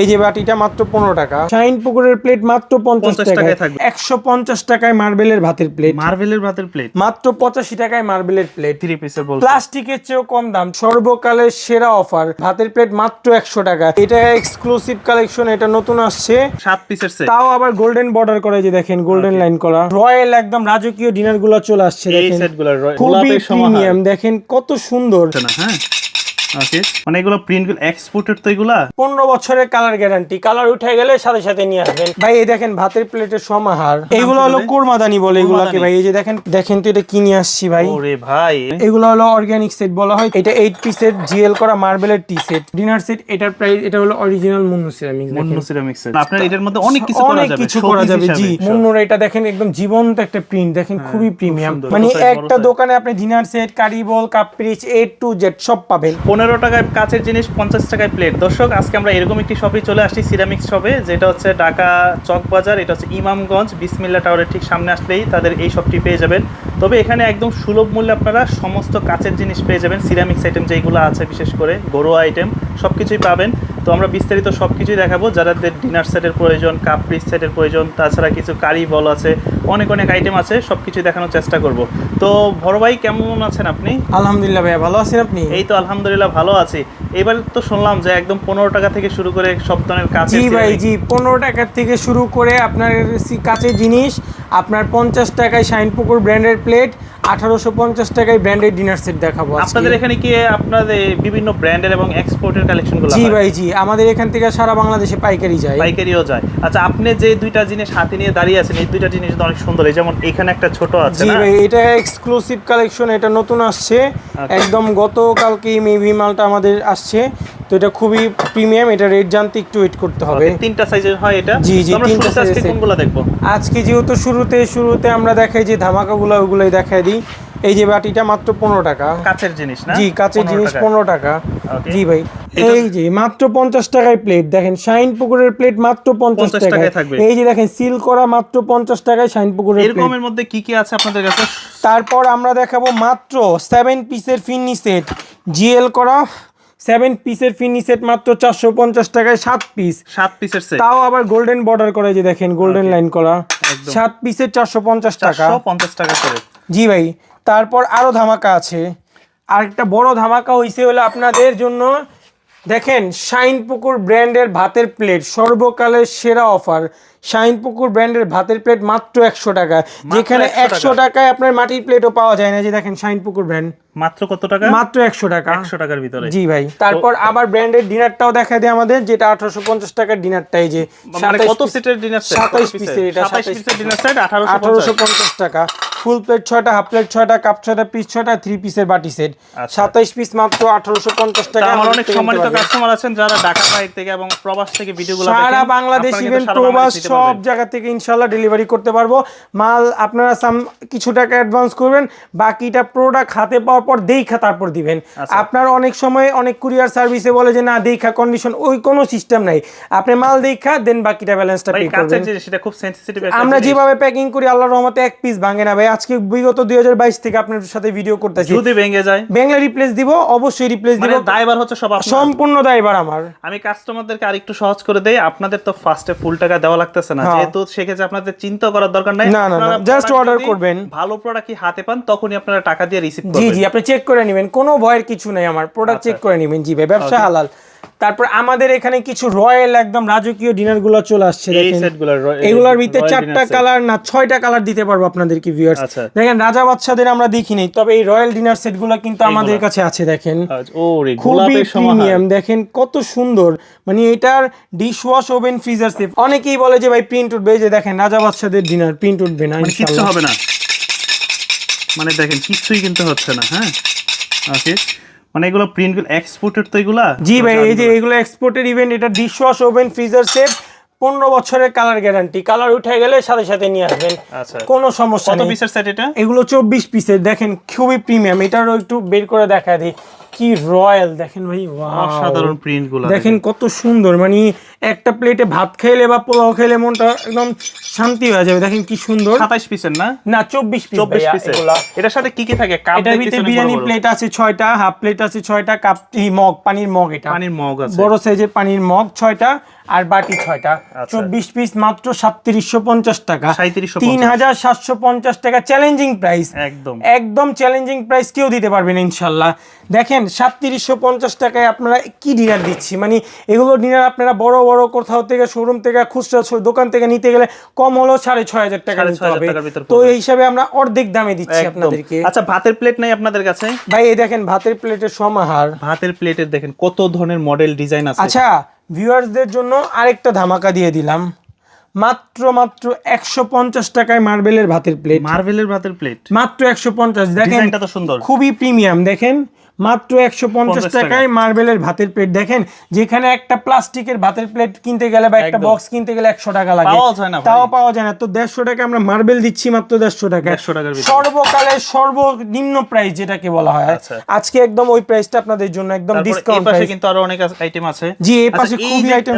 এই যে বাটিটা মাত্র পনেরো টাকা। শাইন পুকুরের প্লেট মাত্র পঞ্চাশ টাকায়। থাকবে। একশো পঞ্চাশ টাকায় মার্বেলের ভাতের প্লেট মার্বেলের ভাতের প্লেট মাত্র পঁচাশি টাকায় মার্বেলের প্লেট থ্রি পিসের বল প্লাস্টিকের চেয়েও কম দাম। সর্বকালের সেরা অফার ভাতের প্লেট মাত্র একশো টাকা। এটা এক্সক্লুসিভ কালেকশন এটা নতুন আসছে। সাত পিসের সেট তাও আবার গোল্ডেন বর্ডার করা যে দেখেন গোল্ডেন লাইন করা। রয়্যাল একদম রাজকীয় ডিনারগুলো চলে আসছে এই দেখেন। খুবই গোলাপের প্রিমিয়াম দেখেন কত সুন্দর। না হ্যাঁ? ওকে মানে এগুলো প্রিন্টগুলো এক্সপোর্টেড তো এগুলা? পনেরো বছরের কালার গ্যারান্টি কালার উঠে গেলে সাথে সাথে নিয়ে আসবেন। ভাই এই দেখেন ভাতের প্লেটের সমাহার। এগুলো হলো কোরমাদানি বলে এগুলাকে ভাই। এই যে দেখেন দেখেন তো এটা কি নিয়ে আসছি ভাই। ওরে ভাই। এগুলো হলো অর্গানিক সেট বলা হয়। এটা জিএল করা মার্বেলের টি সেট ডিনার সেট এটার প্রাইস এটা হলো original Munnu ceramic Munnu ceramics আপনার এটার মধ্যে অনেক কিছু করা অনেক কিছু করা যাবে। জি মুন্নুর এটা দেখেন একদম জীবন্ত একটা প্রিন্ট দেখেন খুবই প্রিমিয়াম মানে একটা দোকানে আপনি dinner set curry bowl cup A to Z সব পাবেন। পনেরো টাকায় কাছের জিনিস, পঞ্চাশ টাকায় প্লেট দর্শক, আজকে আমরা এরকম একটি শপে চলে আসছি সিরামিক্স শপে যেটা হচ্ছে ঢাকা চক বাজার, এটা হচ্ছে ইমামগঞ্জ, বিসমিল্লা টাওয়ারের ঠিক সামনে আসলেই তাদের এই শপটি পেয়ে যাবেন। তবে এখানে একদম সুলভ মূল্যে আপনারা সমস্ত কাচের জিনিস পেয়ে যাবেন সিরামিক্স আইটেম যেগুলো আছে, বিশেষ করে ঘরোয়া আইটেম সব কিছুই পাবেন। তো আমরা বিস্তারিত সব কিছুই দেখাবো যাদের ডিনার সেটের প্রয়োজন কাপ সেটের প্রয়োজন, তাছাড়া কিছু কারি বল আছে অনেক অনেক আইটেম আছে সব কিছু দেখানোর চেষ্টা করব। তো বড় ভাই কেমন আছেন আপনি? আলহামদুলিল্লাহ ভাইয়া ভালো আছেন আপনি? এই তো আলহামদুলিল্লাহ ভালো আছি। এবার তো শুনলাম যে একদম পনেরো টাকা থেকে শুরু করে সব ধরনের কাছে জি ভাই জি পনেরো টাকা থেকে শুরু করে আপনার কাছে জিনিস আপনার পঞ্চাশ টাকায় শাইনপুকুর ব্র্যান্ডের প্লেট আঠারোশো পঞ্চাশ টাকায় ব্র্যান্ডের ডিনার সেট দেখাবো আপনাদের এখানে কি আপনাদের বিভিন্ন ব্র্যান্ডের এবং এক্সপোর্টের কালেকশনগুলো জি ভাই জি। আমাদের এখান থেকে সারা বাংলাদেশে পাইকারি যায়। পাইকারিও যায়। আচ্ছা আপনি যে দুইটা জিনিস হাতে নিয়ে দাঁড়িয়ে আছেন এই দুইটা জিনিস তো অনেক সুন্দর। এই যেমন এখানে একটা ছোট আছে জি ভাই এটা এক্সক্লুসিভ কালেকশন এটা নতুন আসছে। একদম গতকালকে মেবি মালটা আমাদের আসছে। তো এটা খুবই প্রিমিয়াম এটা রেট জানতে একটু ওয়েট করতে হবে। তিনটা সাইজের হয় এটা? জি, জি, তিনটা size কোনগুলো দেখব? আজকে যেহেতু শুরুতে শুরুতে আমরা দেখাই যে ধামাকাগুলো ওগুলোই দেখাই দিই। এই যে বাটিটা মাত্র পনেরো টাকা। কাছের জিনিস না? জি কাঁচের 15 জিনিস। পনেরো টাকা। জি ভাই। এই যে মাত্র পঞ্চাশ টাকায় প্লেট দেখেন শাইন পুকুরের প্লেট মাত্র পঞ্চাশ 50 টাকায়। এই যে দেখেন সিল করা মাত্র পঞ্চাশ টাকায় শাইন পুকুরের এরকমের মধ্যে কি কি আছে আপনাদের কাছে? তারপর আমরা দেখাবো মাত্র সেভেন পিসের ফিন্নি সেট জিএল করা সেভেন পিসের ফিনি সেট মাত্র চারশো পঞ্চাশ টাকায় সাত পিস সাত পিসের সেট তাও আবার গোল্ডেন বর্ডার করে যে দেখেন গোল্ডেন লাইন করা। সাত পিসের চারশো পঞ্চাশ টাকা। পঞ্চাশ টাকা করে। জি ভাই তারপর আরও ধামাকা আছে। আর একটা বড় ধামাকা হইছে হলো আপনাদের জন্য দেখেন শাইন পুকুর ব্র্যান্ডের ভাতের প্লেট সর্বকালের সেরা অফার। শাইন পুকুর ব্র্যান্ডের ভাতের প্লেট মাত্র একশো টাকা। যেখানে একশো টাকায় আপনার মাটির প্লেটও পাওয়া যায় না। যে দেখেন শাইন পুকুর ব্র্যান্ড। মাত্র কত টাকা? মাত্র একশো টাকা। একশো টাকার ভিতরে। জি ভাই। তারপর আবার ব্র্যান্ডের ডিনারটাও দেখা দেয় আমাদের যেটা আঠারোশো পঞ্চাশ টাকার ডিনারটাই যে মানে 27 কত সিটের ডিনার 27 পিসের এটা, 27 27 পিসের ডিনার সেট আঠারোশো পঞ্চাশ টাকা। ফুল প্লেট ছয়টা হাফ প্লেট ছয়টা কাপ ছয়টা পিস ছয়টা থ্রি পিসের বাটি সেট আচ্ছা। সাতাইশ পিস মাত্র আঠারোশো পঞ্চাশ টাকা। আমার অনেক সম্মানিত কাস্টমার আছেন যারা ঢাকা বাইরে থেকে এবং প্রবাস থেকে ভিডিওগুলো সারা বাংলাদেশ ইভেন প্রবাস সব জায়গা থেকে ইনশাল্লাহ ডেলিভারি করতে পারব। মাল আপনারা সাম কিছু টাকা অ্যাডভান্স করবেন বাকিটা প্রোডাক্ট হাতে পাওয়ার পর দেখা তারপর দিবেন। আচ্ছা। আপনার অনেক সময় অনেক কুরিয়ার সার্ভিসে বলে যে না দেখা কন্ডিশন ওই কোনো সিস্টেম নাই। আপনি মাল দেখা দেন বাকিটা ব্যালেন্সটা পে করবেন। সেটা খুব সেনসিটিভ আমরা যেভাবে প্যাকিং করি আল্লাহর রহমতে এক পিস ভাঙে না ভাই। আজকে বিগত দুই হাজার বাইশ থেকে আপনার সাথে ভিডিও করতেছি। যদি ভেঙে যায়। বাংলা রিপ্লেস দিব অবশ্যই রিপ্লেস মানে দিব। দায়বার হচ্ছে সব সম্পূর্ণ দায়বার আমার। আমি কাস্টমারদেরকে আরেকটু সহজ করে দেই আপনাদের তো ফার্স্টে ফুল টাকা দেওয়া লাগতেছে না। হ্যাঁ। যেহেতু সেক্ষেত্রে আপনাদের চিন্তা করার দরকার নাই। না, না, order যদি করবেন। ভালো প্রোডাক্ট কি হাতে পান তখনই আপনারা টাকা দিয়ে রিসিভ জি করবেন। জি আপনি চেক করে নেবেন। কোনো ভয়ের কিছু নাই আমার। প্রোডাক্ট চেক করে নেবেন। জি ভাই ব্যবসা হালাল। তারপর আমাদের এখানে কিছু রয়্যাল একদম রাজকীয় ডিনারগুলো চলে আসছে এগুলোর ভিতরে চারটা কালার না ছয়টা কালার দিতে পারব আপনাদেরকে ভিউয়ার্স আচ্ছা। দেখেন রাজা বাচ্চাদের আমরা দেখিনি তবে এই রয়্যাল ডিনার সেটগুলো কিন্তু আমাদের কাছে আছে দেখেন। খুবই প্রিমিয়াম দেখেন কত সুন্দর। মানে এটার dish wash oven freezer safe অনেকেই বলে যে ভাই প্রিন্ট উঠবে। যে দেখেন রাজা বাচ্চাদের ডিনার প্রিন্ট উঠবে না মানে কিচ্ছু হবে না। মানে দেখেন কিচ্ছুই কিন্তু হচ্ছে না হ্যাঁ? ওকে মানে এগুলো এক্সপোর্টেড তো এগুলা? জি ভাই এই যে এগুলো ইভেন্ট এটা dish wash oven freezer set পনেরো বছরের কালার গ্যারান্টি কালার উঠে গেলে সাথে সাথে নিয়ে আসবেন। আচ্ছা। কোনো সমস্যা নেই। পিসের সেট এটা? এগুলো চব্বিশ পিসের দেখেন খুবই প্রিমিয়াম এটারও একটু বের করে দেখা দিই। কি রয়্যাল দেখেন ভাই! অসাধারণ প্রিন্টগুলো দেখেন। কত সুন্দর মানে একটা প্লেটে ভাত খেলে বা পোলাও খেলে মনটা একদম শান্তি হয়ে যাবে। দেখেন কি সুন্দর। সাতাইশ পিসের না? না চব্বিশ পিস চব্বিশ পিসের এটার সাথে কি কি থাকে? এটার ভিতরে বিরিয়ানি প্লেট আছে ছয়টা হাফ প্লেট আছে ছয়টা কাপ মগ পানির মগ এটা। পানির মগ আছে। বড় সাইজের পানির মগ ছয়টা আর বাটি ছয়টা। আচ্ছা। চব্বিশ পিস মাত্র সাতত্রিশশো পঞ্চাশ টাকা। তিন হাজার সাতশো পঞ্চাশ টাকা চ্যালেঞ্জিং প্রাইস একদম। একদম চ্যালেঞ্জিং প্রাইস কেউ দিতে পারবেন ইনশাল্লাহ। দেখেন সাতত্রিশশো পঞ্চাশ টাকায় আপনারা কি ডিনার দিচ্ছি? মানে এগুলো ডিনার আপনারা বড় বড় কোথাও থেকে শোরুম থেকে খুচরা দোকান থেকে নিতে গেলে কম হলো সাড়ে ছয় হাজার টাকা নিতে হবে। তো এই হিসাবে আমরা অর্ধেক দামে দিচ্ছি আপনাদেরকে। আচ্ছা ভাতের প্লেট নাই আপনাদের কাছে? ভাই এই দেখেন ভাতের প্লেটের সমাহার। ভাতের প্লেটের দেখেন কত ধরনের মডেল ডিজাইন আছে। আচ্ছা ভিউয়ার্সদের জন্য আরেকটা ধামাকা দিয়ে দিলাম। মাত্র মাত্র একশো পঞ্চাশ টাকায় মার্বেলের ভাতের প্লেট মার্বেলের ভাতের প্লেট মাত্র একশো পঞ্চাশ। দেখেন ডিজাইনটা তো সুন্দর। খুবই প্রিমিয়াম দেখেন। মাত্র একশো পঞ্চাশ টাকায়। মার্বেলের ভাতের প্লেট দেখেন যেখানে একটা প্লাস্টিকের ভাতের প্লেট কিনতে গেলে বা একটা বক্স কিনতে গেলে একশো টাকা লাগে। তাও পাওয়া যায় না। তো দেড়শো টাকা আমরা মার্বেল দিচ্ছি মাত্র দেড়শো টাকা 150 টাকার ভিতরে। সর্বকালের সর্বনিম্ন প্রাইস যেটাকে বলা হয়। আচ্ছা। আজকে একদম ওই প্রাইসটা আপনাদের জন্য একদম ডিসকাউন্ট পাশে কিন্তু আরও অনেক আইটেম আছে। জি, এই আচ্ছা, পাশে খুবই আইটেম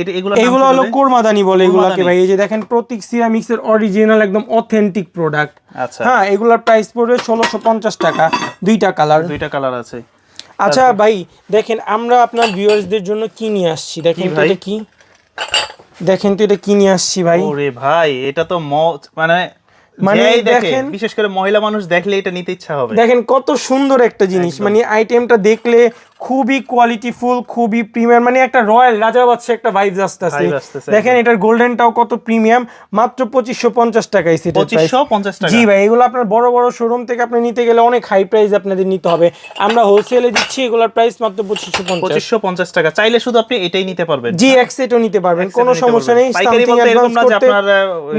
এটা এগুলো এগুলো হলো কোরমাদানি বলে এগুলোকে। ভাই। এই যে দেখেন প্রতীক সিরামিক্স এর অরিজিনাল একদম অথেন্টিক প্রোডাক্ট আচ্ছা। হ্যাঁ এগুলোর প্রাইস পড়বে ষোলোশো পঞ্চাশ টাকা। দুইটা কালার দুইটা কালার আছে। আচ্ছা ভাই দেখেন আমরা আপনার ভিউয়ার্সদের জন্য কি নিয়ে আসছি? দেখেন? এটা কি? দেখেন তো এটা কি নিয়ে আসছি ভাই? ওরে ভাই এটা তো মানে মানে দেখেন- বিশেষ করে মহিলা মানুষ দেখলে এটা নিতে ইচ্ছা হবে। দেখেন কত সুন্দর একটা জিনিস। মানে আইটেমটা দেখলে খুবই কোয়ালিটিফুল খুবই প্রিমিয়াম মানে একটা রয়্যাল রাজা বাদশা একটা ভাইবস আসতেছে। দেখেন এটার গোল্ডেনটাও কত প্রিমিয়াম মাত্র পঁচিশশো পঞ্চাশ টাকায় সেটা পঁচিশশো পঞ্চাশ জি ভাই এগুলো আপনার বড় বড় শোরুম থেকে আপনি নিতে গেলে অনেক হাই প্রাইস আপনাদের নিতে হবে। আমরা হোলসেলে দিচ্ছি এগুলোর প্রাইস মাত্র পঁচিশশো পঁচিশশো পঞ্চাশ টাকা। চাইলে শুধু আপনি এটাই নিতে পারবেন। জি এক সেটও নিতে পারবেন কোনো সমস্যা নেই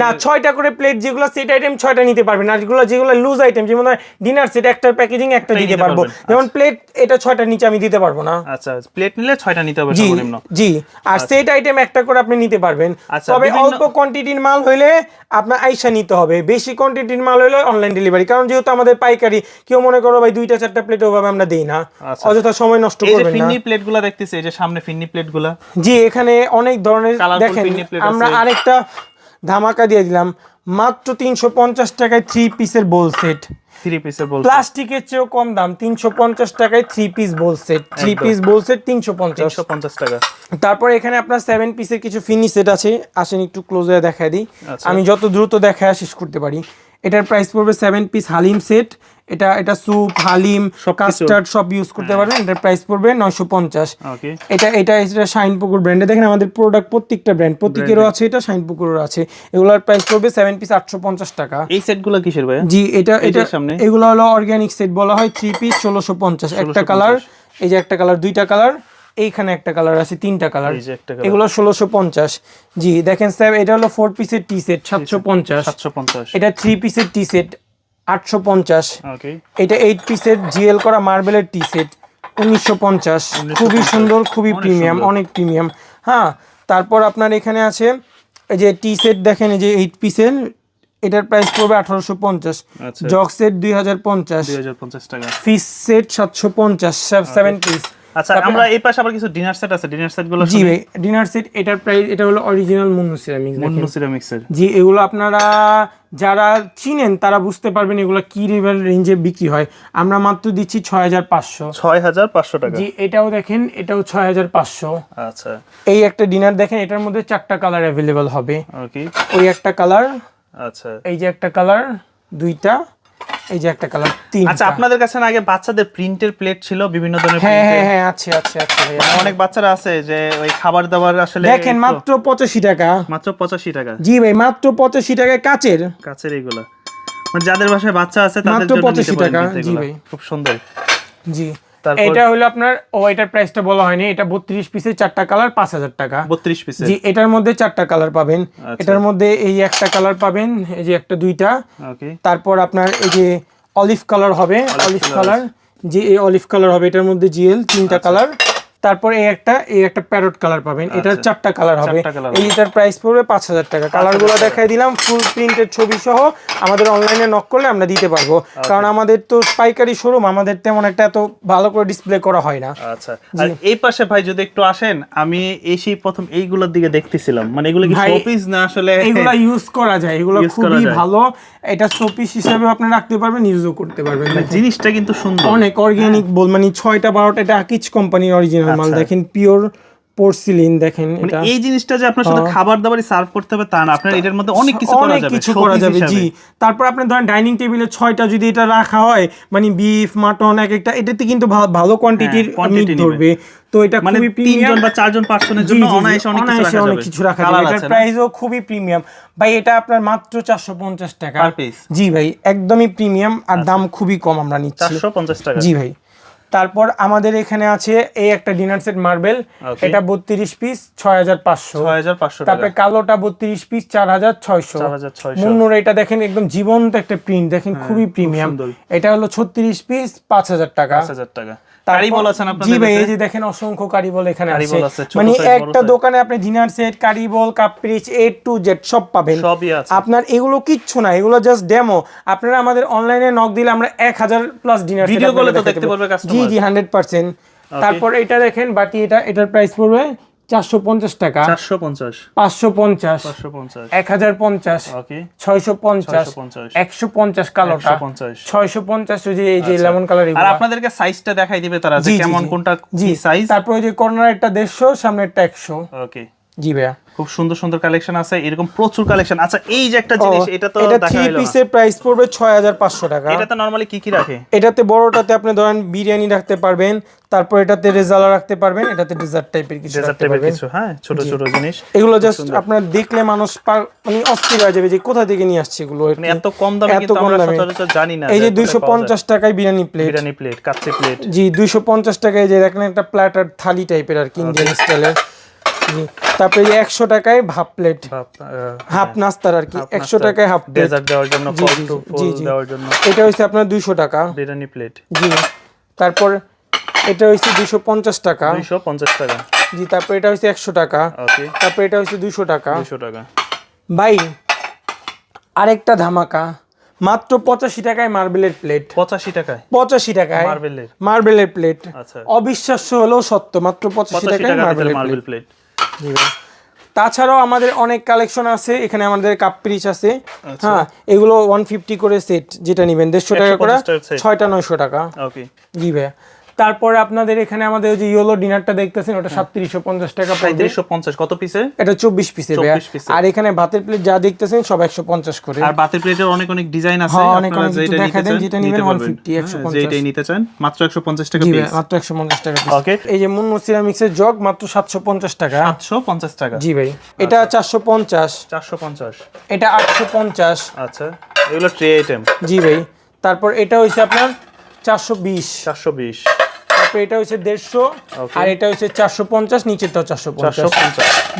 না ছয়টা করে প্লেট যেগুলো সেট আইটেম ছয়টা নিতে পারবেন আর যেগুলো যেগুলো লুজ আইটেম যেমন ডিনার সেট একটা প্যাকেজিং একটা দিতে পারব। যেমন প্লেট এটা ছয়টা নিচে আমি দিতে পারব না। আচ্ছা প্লেট নিলে ছয়টা নিতে হবে সর্বনিম্ন। জি আর সেট আইটেম একটা করে আপনি নিতে পারবেন। আচ্ছা, তবে অল্প কোয়ান্টিটির মাল হইলে আপনার আইসা নিতে হবে। বেশি কোয়ান্টিটির মাল হইলে অনলাইন ডেলিভারি কারণ যেহেতু আমাদের পাইকারি কেউ মনে করো ভাই দুইটা চারটা প্লেট ওভাবে আমরা দেই না। আচ্ছা। অযথা সময় নষ্ট করবেন না। ফিন্নি প্লেটগুলা দেখতেছি এই যে সামনে ফিন্নি প্লেটগুলা জি এখানে অনেক ধরনের দেখেন আমরা আরেকটা ধামাকা দিয়ে দিলাম। মাত্র তিনশো পঞ্চাশ টাকায় থ্রি পিসের বোল সেট থ্রি পিসের বল প্লাস্টিকের চেয়েও কম দাম তিনশো পঞ্চাশ টাকায় three piece bowl set three piece bowl set তিনশো পঞ্চাশ। পঞ্চাশ টাকা। তারপর এখানে আপনার সেভেন পিসের কিছু ফিনি সেট আছে আসেন একটু ক্লোজে দেখা দিই। আচ্ছা। আমি যত দ্রুত দেখায় শেষ করতে পারি। এটার প্রাইস পড়বে সেভেন পিস হালিম সেট এটা এটা স্যুপ হালিম কাস্টার্ড সব ইউজ করতে পারবেন। এটার প্রাইস পড়বে নয়শো পঞ্চাশ। এটা এটা এটা শাইন পুকুর ব্র্যান্ডে দেখেন আমাদের প্রোডাক্ট প্রত্যেকটা ব্র্যান্ড প্রত্যেকেরও আছে এটা শাইন পুকুরেরও আছে। এগুলোর প্রাইস পড়বে সেভেন পিস আটশো পঞ্চাশ টাকা। এই সেটগুলা কিসের ভাই জি এটা এটা সামনে। এগুলো হলো অর্গানিক সেট বলা হয় থ্রি পিস ষোলোশো পঞ্চাশ। একটা কালার এই যে একটা কালার দুইটা কালার এইখানে একটা কালার আছে তিনটা কালার। এগুলো ষোলোশো পঞ্চাশ। জি দেখেন স্যার এটা হলো ফোর পিসের টি সেট সাতশো পঞ্চাশ। সাতশো পঞ্চাশ। এটা থ্রি পিসের টি সেট আটশো পঞ্চাশ। এটা এইট পিসের জিএল করা মার্বেলের টি সেট উনিশশো পঞ্চাশ। খুবই সুন্দর খুবই প্রিমিয়াম অনেক প্রিমিয়াম হ্যাঁ তারপর আপনার এখানে আছে এই যে টি সেট দেখেন এই যে এইট পিসের এটার প্রাইস পড়বে আঠারোশো পঞ্চাশ। আচ্ছা। জগ সেট দুই হাজার পঞ্চাশ। ফিস সেট সাতশো পঞ্চাশ সেভেন পিস আচ্ছা আমরা এই পাশে আবার কিছু ডিনার সেট আছে। ডিনার সেটগুলো জি ডিনার সেট এটার প্রাইস এটা হলো অরিজিনাল মুন্নু সিরামিক্স মুন্নু সিরামিক্সের জি এগুলো আপনারা যারা চিনেন তারা বুঝতে পারবেন এগুলো কি লেভেল রেঞ্জে বিক্রি হয়। আমরা মাত্র দিচ্ছি ছয় হাজার পাঁচশো। ছয় হাজার পাঁচশো টাকা। জি এটাও দেখেন এটাও ছয় হাজার পাঁচশো। আচ্ছা। এই একটা ডিনার দেখেন এটার মধ্যে চারটা কালার অ্যাভেলেবল হবে। ওকে ওই একটা কালার আচ্ছা। এই যে একটা কালার দুইটা। এই যে একটা কালার তিন আচ্ছা আপনাদের কাছে না আগে বাচ্চাদের প্রিন্টের প্লেট ছিল বিভিন্ন ধরনের হ্যাঁ হ্যাঁ হ্যাঁ আছে আছে আছে ভাইয়া। অনেক বাচ্চারা আছে যে ওই খাবার দাবার আসলে দেখেন মাত্র পঁচাশি টাকা। মাত্র পঁচাশি টাকা। জি ভাই মাত্র পঁচাশি টাকায় কাচের। কাচের এগুলো। মানে যাদের বাসায় বাচ্চা আছে তাদের জন্য মাত্র 85 টাকা, জি ভাই। খুব সুন্দর। জি। এটা হলো আপনার ও এটার প্রাইসটা বলা হয়নি এটা বত্রিশ পিসের চারটা কালার পাঁচ হাজার টাকা। বত্রিশ পিসে জি এটার মধ্যে চারটা কালার পাবেন। আচ্ছা। এটার মধ্যে এই একটা কালার পাবেন এই যে একটা দুইটা। তারপর আপনার এই যে অলিভ কালার হবে অলিভ কালার যে এই অলিভ কালার হবে এটার মধ্যে জিএল তিনটা আচ্ছা। কালার তারপর এই একটা এই একটা প্যারট কালার পাবেন। এটার আচ্ছা। চারটা কালার হবে। এইটার প্রাইস পড়বে পাঁচ হাজার টাকা। কালারগুলো। দেখাই দিলাম ফুল প্রিন্টের ছবি সহ। আমাদের অনলাইনে নক করলে আমরা দিতে পারব। কারণ আমাদের তো পাইকারি শোরুম আমাদের তেমন একটা এত ভালো করে ডিসপ্লে করা হয় না। আচ্ছা। আর এই পাশে ভাই যদি একটু আসেন আমি এসেই প্রথম এইগুলোর দিকে দেখতেছিলাম। মানে এগুলো কি শোপিস না আসলে এগুলো ইউজ করা যায়। এগুলো খুবই। ভালো। এটা শোপিস হিসাবে আপনি রাখতে পারবেন ইউজও করতে পারবেন। মানে জিনিসটা কিন্তু সুন্দর। অনেক অর্গানিক বল মানে ছয়টা বারোটা এটা আকিজ কোম্পানির অরিজিনাল মাল আচ্ছা। দেখেন পিওর পোর্সিলিন দেখেন মানে এটা। এই জিনিসটা যে আপনার শুধু খাবার দাবারই সার্ভ করতে হবে তা না আপনার এটার মধ্যে অনেক কিছু করা যাবে কিছু করা যাবে জি। তারপর আপনি ধরেন ডাইনিং টেবিলে ছয়টা যদি এটা রাখা হয় মানে বিফ মাটন এক একটা এটাতে কিন্তু ভালো কোয়ান্টিটির হ্যাঁ, মিট ধরবে। তো এটা মানে তিনজন বা চারজন পার্সনের জন্য অনায়াসে অনেক কিছু অনেক কিছু রাখা যাবে। এটার প্রাইসও খুবই প্রিমিয়াম ভাই এটা আপনার মাত্র চারশো পঞ্চাশ টাকা। জি ভাই একদমই প্রিমিয়াম আর দাম খুবই কম আমরা নিচ্ছি। চারশো পঞ্চাশ টাকা। জি ভাই। তারপর আমাদের এখানে আছে এই একটা ডিনার সেট মার্বেল এটা বত্রিশ পিস ছয় হাজার পাঁচশো। ছয় হাজার পাঁচশো তারপরে কালোটা বত্রিশ পিস চার হাজার ছয়শো। মুন্নুর এটা দেখেন একদম জীবন্ত একটা প্রিন্ট দেখেন খুবই প্রিমিয়াম এটা হলো ছত্রিশ পিস পাঁচ হাজার টাকা। পাঁচ হাজার টাকা কারিবল আছেন জি ভাই এই যে দেখেন অসংখ্য কারিবল এখানে আছে। কারিবল আছে, ছোট মানে একটা দোকানে আপনি ডিনার সেট কারিবল কাপরিচ এ টু জেড সব পাবেন। সবই আছে। আপনার এগুলো কিচ্ছু না এগুলো জাস্ট ডেমো আপনারা আমাদের অনলাইনে নক দিলে আমরা এক হাজার প্লাস ডিনার তো দেখতে পারবে। জি জি হান্ড্রেড পার্সেন্ট তারপর এটা দেখেন বাটি এটা এটার প্রাইস পড়বে চারশো পঞ্চাশ টাকা। চারশো পঞ্চাশ। পাঁচশো পঞ্চাশ। এক হাজার পঞ্চাশ। ছয়শো পঞ্চাশ। একশো পঞ্চাশ কালোটা। ছয়শো পঞ্চাশ ওই যে এই যে লেমন কালার আর আপনাদেরকে সাইজটা দেখাই দিবে তারা কেমন কোনটা জি। সাইজ তারপর যে কর্নার একটা দেড়শো সামনে একটা একশো। ওকে জি ভাইয়া। খুব সুন্দর সুন্দর কালেকশন আছে এরকম প্রচুর কালেকশন আচ্ছা এই যে একটা জিনিস এটা তো এটা দেখা থ্রি পিসের প্রাইস পড়বে ছয় হাজার পাঁচশো টাকা। এটাতে নরমালি কি কি রাখে? এটাতে বড়টাতে আপনি ধরেন বিরিয়ানি রাখতে পারবেন তারপর এটাতে রেজালা রাখতে পারবেন এটাতে ডেজার্ট টাইপের কিছু ডেজার্ট টাইপের কিছু হ্যাঁ ছোট ছোট জিনিস। এগুলো জাস্ট আপনার দেখলে মানুষ মানে অস্থির হয়ে যাবে যে কোথা থেকে নিয়ে আসছে এগুলো মানে এত কম দামে এত কিন্তু আমরা। সচরাচর জানি না এই যে এতটা দুইশো পাওয়া যায়। পঞ্চাশ টাকায় biryani plate biryani plate kacchi plate জি দুইশো পঞ্চাশ টাকায় যে দেখেন একটা প্ল্যাটার থালি টাইপের আর কি ইন্ডিয়ান তারপরে একশো টাকায় হাফ প্লেট হাফ নাস্তার আর কি। একশো টাকায় হাফ প্লেট ডেজার্ট দেওয়ার জন্য জি, জি, এটা হচ্ছে আপনার দুইশো টাকা। বিরিয়ানি প্লেট জি। তারপর এটা হচ্ছে দুইশো পঞ্চাশ টাকা। দুইশো পঞ্চাশ টাকা। জি তারপর এটা হচ্ছে একশো টাকা। তারপর এটা হচ্ছে দুইশো টাকা। দুইশো টাকা। ভাই আরেকটা ধামাকা। মাত্র পঁচাশি টাকায় মার্বেলের প্লেট পঁচাশি টাকায়? পঁচাশি টাকায় মার্বেলের। মার্বেলের প্লেট আচ্ছা। অবিশ্বাস্য হলেও সত্য। মাত্র পঁচাশি টাকায় টাকা মার্বেলের প্লেট তাছাড়াও আমাদের অনেক কালেকশন আছে এখানে আমাদের কাপ পিরিচ আছে। আচ্ছা। হ্যাঁ এগুলো ওয়ান ফিফটি করে সেট যেটা নেবেন দেড়শো টাকা করে। 150 টাকার ছয়টা নয়শো টাকা। ওকে জি ভাইয়া। তারপরে আপনাদের এখানে আমাদের যে ইয়েলো ডিনারটা দেখতেছেন ওটা সাতত্রিশশো পঞ্চাশ টাকা সাঁত্রিশশো পঞ্চাশ কত পিসে এটা চব্বিশ পিসে ভাইয়া। 24 piece-এর। আর এখানে ভাতের প্লেট যা দেখতেছেন সব একশো পঞ্চাশ করে। আর বাতের প্লেটের অনেক অনেক ডিজাইন আছে হ্যাঁ, অনেক আপনারা অনেক দেখা দেন, যেটা নিবেন 150, 150 হ্যাঁ, যেটাই নিতে চান মাত্র একশো পঞ্চাশ টাকা মাত্র একশো পঞ্চাশ টাকা। ওকে এই যে মুন্নু সিরামিক্সের জগ মাত্র সাতশো পঞ্চাশ টাকা। সাতশো পঞ্চাশ টাকা। জি ভাই এটা চারশো পঞ্চাশ। চারশো পঞ্চাশ। এটা আটশো পঞ্চাশ। আচ্ছা এগুলো ট্রে আইটেম জি ভাই তারপর এটা হচ্ছে আপনার চারশো বিশ। চারশো বিশ। এটা হচ্ছে দেড়শো আর এটা হচ্ছে চারশো পঞ্চাশ নিচেরটাও চারশো পঞ্চাশ।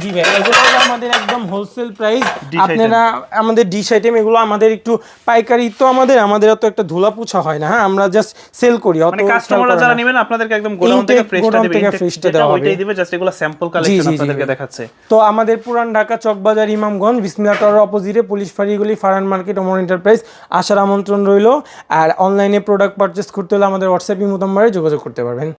জি ভাই এগুলো আমাদের একদম হোলসেল প্রাইস আপনারা আমাদের ডিশ আইটেম এগুলো আমাদের একটু পাইকারি তো আমাদের আমাদের অত একটা ধুলা পুছা হয় না হ্যাঁ? আমরা জাস্ট সেল করি অত মানে কাস্টমাররা যারা নেবেন আপনাদেরকে একদম গোডাউন থেকে ফ্রেশটা দিবে। দেওয়া হবে। ওইটাই দিবে জাস্ট এগুলো স্যাম্পল কালেকশন আপনাদেরকে দেখাচ্ছে। তো আমাদের পুরান ঢাকা চকবাজার ইমামগঞ্জ বিসমিল্লা টাওয়ার অপোজিটে পুলিশ ফাঁড়িগুলি ফারান মার্কেট ওমর এন্টারপ্রাইজ আসার আমন্ত্রণ রইল। আর অনলাইনে প্রোডাক্ট পারচেস করতে হলে আমাদের হোয়াটসঅ্যাপ ইমো নম্বরে যোগাযোগ করতে পারবেন